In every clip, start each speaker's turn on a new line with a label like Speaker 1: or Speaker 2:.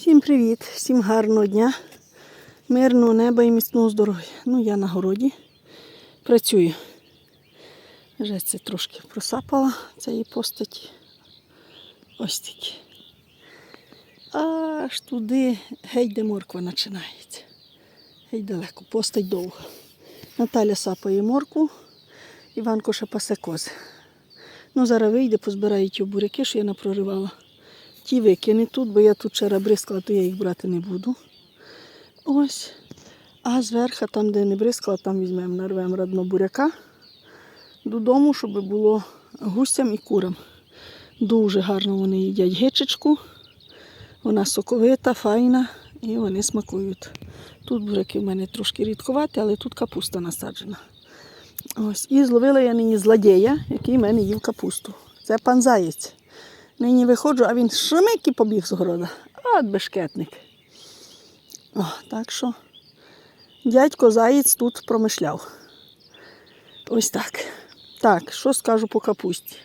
Speaker 1: Всім привіт, всім гарного дня, мирного неба і міцного здоров'я. Ну, я на городі працюю. Вже це трошки просапала цієї постаті. Ось такі. Аж туди геть де морква починається. Геть далеко, постать довга. Наталя сапає моркву, Іванко ще пасе кози. Ну, зараз вийде, позбирає ті буряки, що я напроривала. Ті викине тут, бо я тут вчора бризкала, то я їх брати не буду. Ось. А зверху, там, де не бризкала, там візьмемо, нарвемо радно буряка додому, щоб було гусям і курам. Дуже гарно вони їдять гичечку. Вона соковита, файна і вони смакують. Тут буряки в мене трошки рідкувати, але тут капуста насаджена. Ось. І зловила я нині злодія, який в мене їв капусту. Це пан заєць. Нині виходжу, а він шумик і побіг з города. От бешкетник. О, так що дядько заєць тут промишляв. Ось так. Так, що скажу по капусті?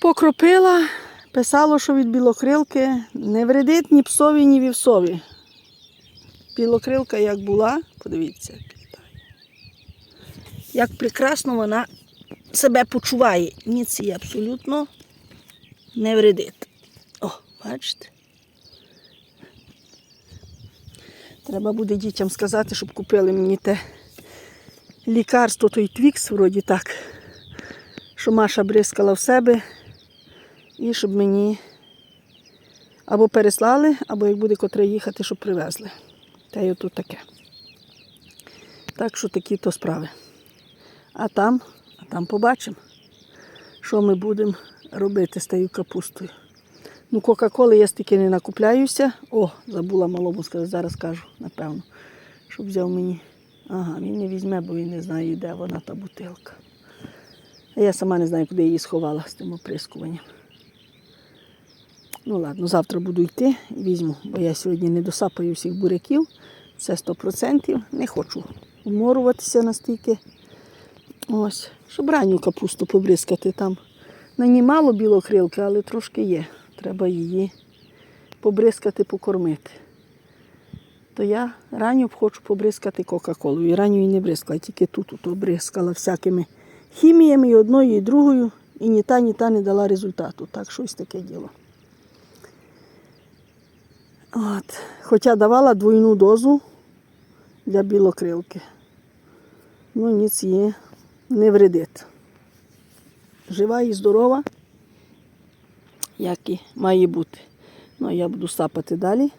Speaker 1: Покропила, писало, що від білокрилки не вредить ні псові, ні вівсові. Білокрилка як була, подивіться, як прекрасно вона себе почуває. Ніц їй абсолютно не вредить. О, бачите? Треба буде дітям сказати, щоб купили мені те лікарство, той твікс, вроді так, що Маша бризкала в себе, і щоб мені або переслали, або як буде котре їхати, щоб привезли. Та й отут таке. Так що такі то справи. А там, а там побачимо, що ми будемо робити з тією капустою. Ну, Кока-коли я стільки не накупляюся. О, забула малому сказати, зараз кажу, напевно, щоб взяв мені. Ага, він не візьме, бо він не знає, де вона та бутилка. А я сама не знаю, куди її сховала з тим оприскуванням. Ну ладно, завтра буду йти візьму, бо я сьогодні не досапаю всіх буряків. Це 100%. Не хочу вморуватися настільки. Ось, щоб ранню капусту побризкати там. На ній мало білокрилки, але трошки є. Треба її побризкати, покормити. То я ранню хочу побризкати Кока-Колою. І ранню і не бризкала, тільки тут тут обризкала всякими хіміями і одною, і другою. І ні та, ні та не дала результату. Так, щось таке діло. От. Хоча давала двойну дозу для білокрилки. Ну, ніц її не вредить. Жива і здорова, як і має бути. Ну, я буду сапати далі,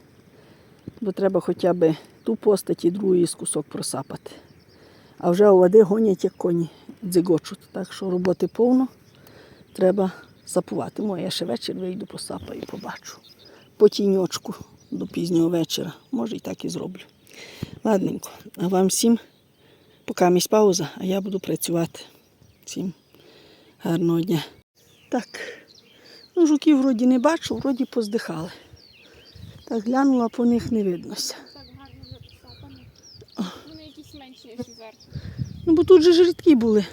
Speaker 1: бо треба хоча б ту постать і другу із кусок просапати. А вже води гонять, як коні дзигочуть. Так що роботи повно, треба сапувати. Ну, я ще вечір вийду, посапаю, побачу. По тіньочку до пізнього вечора. Може і так і зроблю. Ладненько, а вам всім поки місь пауза, а я буду працювати. Всім гарного дня. Так, ну жуків вроді не бачу, вроді поздихали. Так глянула, по них не виднося.
Speaker 2: Так гарно вже посапані. Вони якісь менші, ніж зверху.
Speaker 1: Ну, бо тут же ж рідкі були.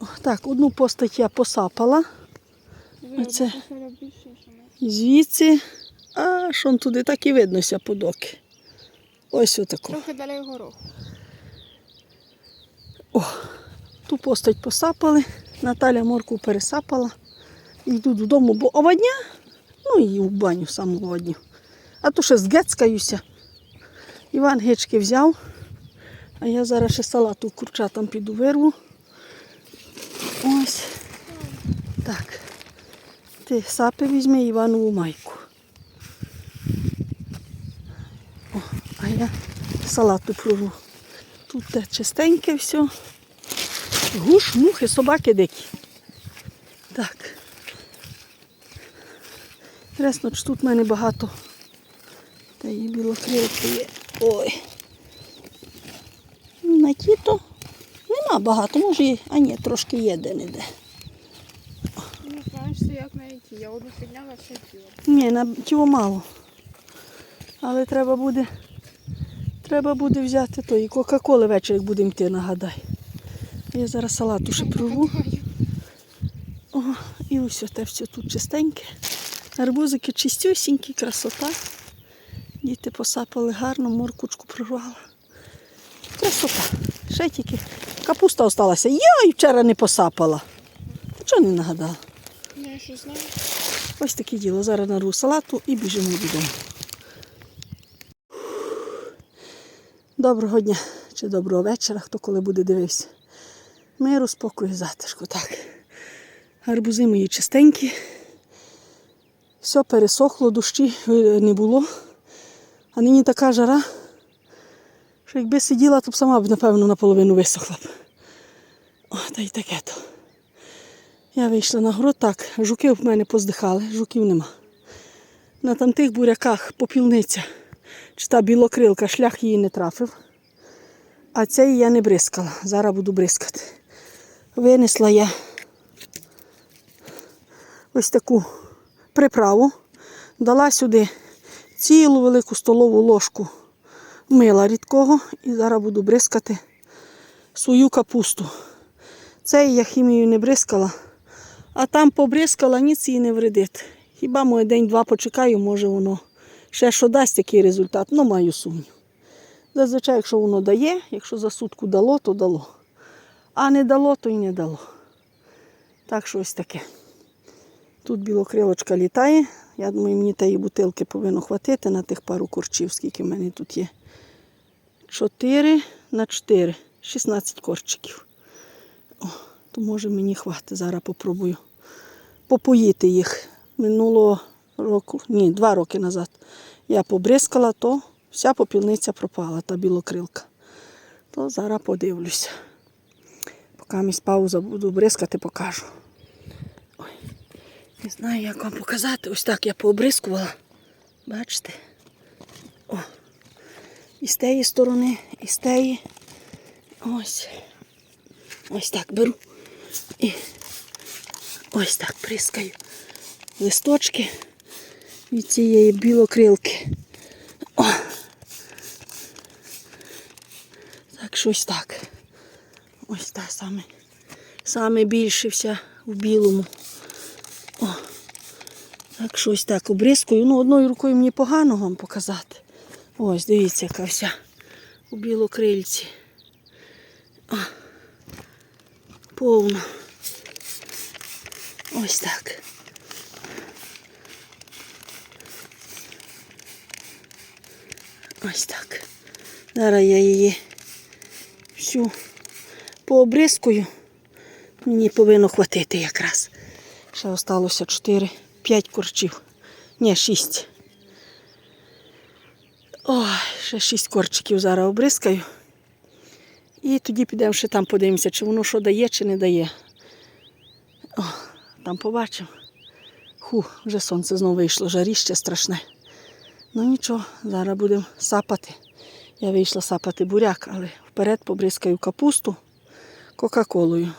Speaker 1: О, так, одну постать я посапала. Оце. звідси, а що туди так і виднося подоки. Ось отако.
Speaker 2: Трохи далі горох.
Speaker 1: О, ту постать посапали, Наталя морку пересапала. Йду додому, бо оводня, ну і в баню саму оводню. А то ще згецькаюся. Іван гички взяв, а я зараз ще салату курчатам піду вирву. Ось. Так. Ти сапи візьми Іванову майку. О, а я салату прорву. Тут те чистеньке все. Гуш, мухи, собаки дикі. Так. Інтересно, чи тут в мене багато. Та є білокрилки є. Ой. На тіто нема багато, може а ні, трошки є де-не-де.
Speaker 2: Ну, знаєш, як на ІТ. Я одну підняла, все тіло.
Speaker 1: Ні, на тіло мало. Але треба буде. Треба буде взяти то. І Кока-Коли вечір, будемо йти, нагадай. Я зараз салату ще прорву. О, і ось те все тут чистеньке. Арбузики чистюсінькі, красота. Діти посапали гарно, моркучку прорвала. Красота. Ще тільки капуста осталася. Йой, вчора не посапала. Чого не нагадала?
Speaker 2: Ну, я що знаю.
Speaker 1: Ось таке діло. Зараз нарву салату і біжимо додому. Доброго дня чи доброго вечора, хто коли буде дивився. Миру, спокою, затишку. Так. Гарбузи мої чистенькі. Все пересохло, дощі е, не було. А нині така жара, що якби сиділа, то б сама б, напевно, наполовину висохла б. О, та й таке то. Я вийшла на город, так, жуки в мене поздихали, жуків нема. На тамтих буряках попілниця, чи та білокрилка, шлях її не трафив. А цей я не бризкала. Зараз буду бризкати. Винесла я ось таку приправу, дала сюди цілу велику столову ложку мила рідкого і зараз буду бризкати свою капусту. Цей я хімією не бризкала, а там побризкала, ніц їй не вредить. Хіба може день-два почекаю, може воно ще що дасть який результат, ну маю сумнів. Зазвичай, якщо воно дає, якщо за сутку дало, то дало. А не дало, то й не дало. Так що ось таке. Тут білокрилочка літає. Я думаю, мені тієї бутилки повинно хватити на тих пару корчів, скільки в мене тут є. 4 на 4, 16 корчиків. О, то може мені хватить. Зараз попробую попоїти їх. Минулого року, ні, два роки назад я побризкала, то вся попільниця пропала, та білокрилка. То зараз подивлюся. Поки пауза буду бризкати, покажу. Ой, не знаю, як вам показати. Ось так я пообрискувала. Бачите? О. І з тієї сторони, і з тієї. Ось. Ось так беру. І ось так прискаю листочки від цієї білокрилки. О. Так, щось так. Ось так саме. Саме більше вся в білому. О. Так, щось так обрискую. Ну, одною рукою мені погано вам показати. Ось, дивіться, яка вся у білокрильці. О. Повно. Ось так. Ось так. Зараз я її всю пообрискую. Мені повинно хватити якраз. Ще осталося 4, 5 корчів. Ні, 6. Ой, ще 6 корчиків зараз обрискаю. І тоді підемо ще там подивимося, чи воно що дає, чи не дає. О, там побачимо. Ху, вже сонце знову вийшло, жаріще страшне. Ну нічого, зараз будемо сапати. Я вийшла сапати буряк, але вперед побризкаю капусту Кока-Колою.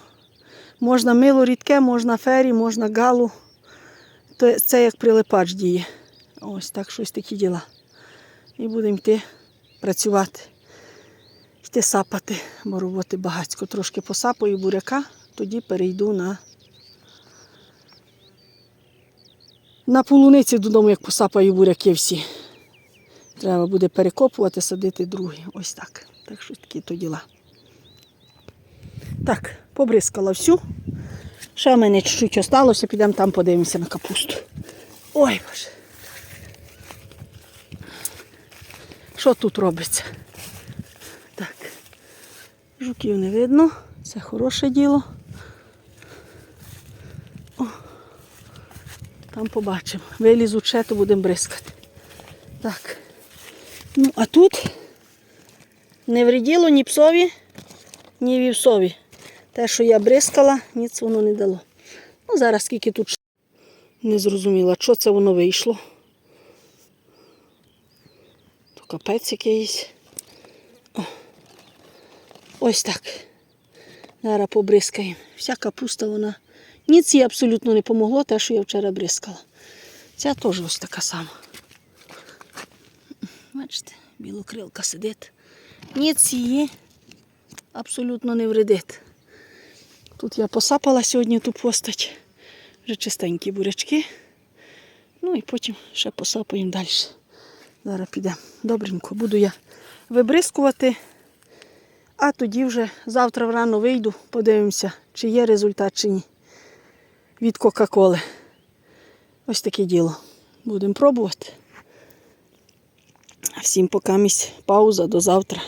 Speaker 1: Можна мило рідке, можна фері, можна галу. Це як прилипач діє. Ось так щось такі діла. І будемо йти працювати. Йти сапати, бо роботи багатько. Трошки посапаю буряка, тоді перейду на на полуниці додому, як посапаю буряки всі. Треба буде перекопувати, садити другі. Ось так. Так що такі то діла. Так, побризкала всю. Ще в мене чуть-чуть осталося, підемо там подивимося на капусту. Ой боже. Що тут робиться? Так. Жуків не видно. Це хороше діло. О, там побачимо. Вилізу ще, то будемо бризкати. Так. Ну, а тут не вреділо ні псові, ні вівсові. Те, що я бризкала, ніц воно не дало. Ну, зараз скільки тут не зрозуміла, що це воно вийшло. То капець якийсь. О. Ось так. Зараз побризкаємо. Вся капуста вона. Ніц їй абсолютно не помогло, те, що я вчора бризкала. Ця теж ось така сама. Бачите, білокрилка сидить. Ніц її абсолютно не вредить. Тут я посапала сьогодні ту постать. Вже чистенькі бурячки. Ну і потім ще посапаємо далі. Зараз підемо. Добренько, буду я вибризкувати. А тоді вже завтра врано вийду, подивимося, чи є результат, чи ні. Від Кока-Коли. Ось таке діло. Будемо пробувати. Всім поки місць пауза до завтра.